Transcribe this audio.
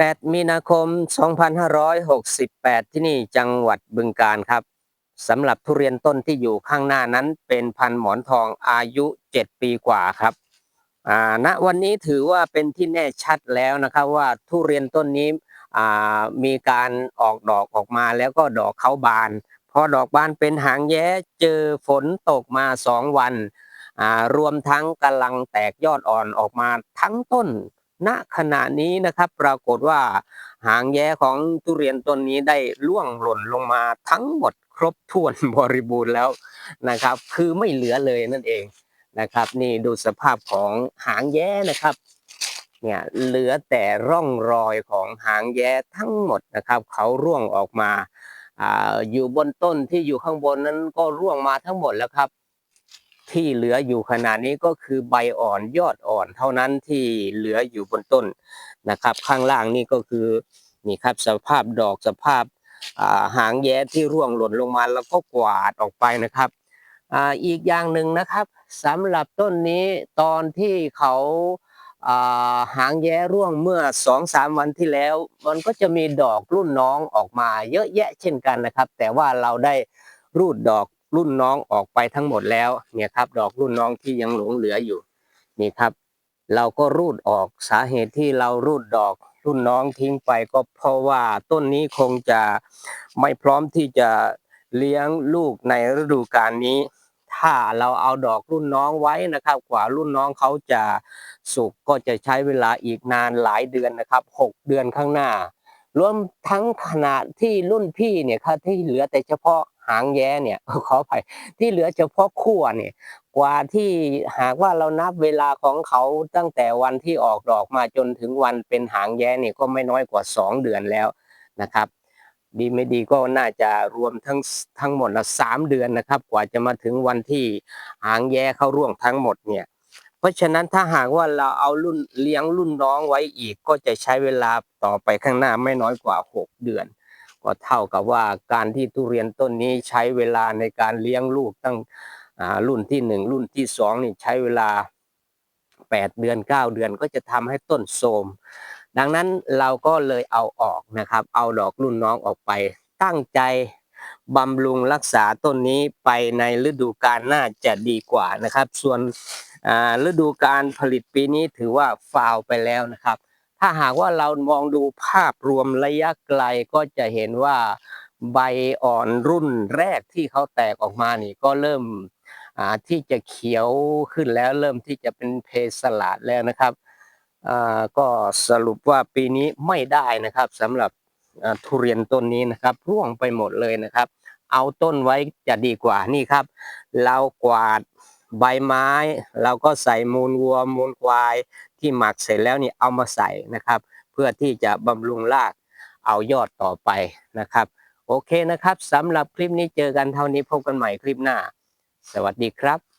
8 มีนาคม 2568 ที่นี่จังหวัดบึงกาฬครับสำหรับทุเรียนต้นที่อยู่ข้างหน้านั้นเป็นพันหมอนทองอายุ 7 ปีกว่าครับณวันนี้ถือว่าเป็นที่แน่ชัดแล้วนะครับว่าทุเรียนต้นนี้มีการออกดอกออกมาแล้วก็ดอกเขาบาน พอดอกบานเป็นหางแย้เจอฝนตกมาสองวันรวมทั้งกำลังแตกยอดอ่อนออกมาทั้งต้น ณขณะนี้นะครับ ปรากฏว่าหางแย้ของทุเรียนต้นนี้ได้ล่วงหล่นลงมาทั้งหมดครบถ้วนบริบูรณ์แล้วนะครับ คือไม่เหลือเลยนั่นเองนะครับ นี่ดูสภาพของหางแย้นะครับเนี่ยเหลือแต่ร่องรอยของหางแย้ทั้งหมดนะครับ เขาร่วงออกมาอ่าอยู่บนต้นที่อยู่ข้างบนนั้นก็ร่วงมาทั้งหมดแล้วครับ ที่เหลืออยู่ขนาดนี้ก็คือใบอ่อนยอดอ่อนเท่านั้นที่เหลืออยู่บนต้นนะครับ ข้างล่างนี่ก็คือนี่ครับสภาพดอกสภาพาหางแย้ที่ร่วงหล่นลงมาแล้วก็กวาดออกไปนะครับอ,อีกอย่างหนึ่งนะครับสำหรับต้นนี้ตอนที่เขาหางแย้ร่วงเมื่อสองสามวันที่แล้ว มันก็จะมีดอกรุ่นน้องออกมาเยอะแยะเช่นกันนะครับ แต่ว่าเราได้รูดดอก รุ่นน้องออกไปทั้งหมดแล้วเนี่ยครับ ดอกรุ่นน้องที่ยังหลงเหลืออยู่นี่ครับ เราก็รูดออกสาเหตุที่เรารูดดอกรุ่นน้องทิ้งไปก็เพราะว่าต้นนี้คงจะไม่พร้อมที่จะเลี้ยงลูกในฤดูกาลนี้ ถ้าเราเอาดอกรุ่นน้องไว้นะครับ กว่ารุ่นน้องเขาจะสุกก็จะใช้เวลาอีกนานหลายเดือนนะครับหกเดือนข้างหน้ารวมทั้งขนาดที่รุ่นพี่เนี่ยครับที่เหลือแต่เฉพาะ หางแย้เนี่ยขออภัยที่เหลือเฉพาะขั้วเนี่ยกว่าที่หากว่าเรานับเวลาของเขาตั้งแต่วันที่ออกดอกมาจนถึงวันเป็นหางแย้เนี่ยก็ไม่น้อยกว่า 2 เดือนแล้วนะครับ ดีไม่ดีก็น่าจะรวมทั้งทั้งหมดละสามเดือนนะครับ กว่าจะมาถึงวันที่หางแย้เข้าร่วงทั้งหมดเนี่ยเพราะฉะนั้นถ้าหากว่าเราเอารุ่นเลี้ยงรุ่นน้องไว้อีก ก็จะใช้เวลาต่อไปข้างหน้าไม่น้อยกว่า 6 เดือน ก็เท่ากับว่าการที่ทุเรียนต้นนี้ใช้เวลาในการเลี้ยงลูกตั้งรุ่นที่หนึ่งรุ่นที่สองนี่ใช้เวลาแปดเดือนเก้าเดือนก็จะทำให้ต้นโทรมดังนั้นเราก็เลยเอาออกนะครับ เอาดอกรุ่นน้องออกไป ตั้งใจบำรุงรักษาต้นนี้ไปในฤดูกาลน่าจะดีกว่านะครับ ส่วนฤดูการผลิตปีนี้ถือว่าฟาวไปแล้วนะครับ ถ้าหากว่าเรามองดูภาพรวมระยะไกลก็จะเห็นว่าใบอ่อนรุ่นแรกที่เขาแตกออกมานี่ก็เริ่มที่จะเขียวขึ้นแล้วเริ่มที่จะเป็นเพสลาดแล้วนะครับอ่าก็สรุปว่าปีนี้ไม่ได้นะครับสำหรับทุเรียนต้นนี้นะครับร่วงไปหมดเลยนะครับ เอาต้นไว้จะดีกว่านี่ครับ เรากวาดใบไม้ เราก็ใส่มูลวัวมูลควาย ที่หมักเสร็จแล้วนี่เอามาใส่นะครับ เพื่อที่จะบำรุงรากเอายอดต่อไปนะครับ โอเคนะครับสำหรับคลิปนี้เจอกันเท่านี้พบกันใหม่คลิปหน้า สวัสดีครับ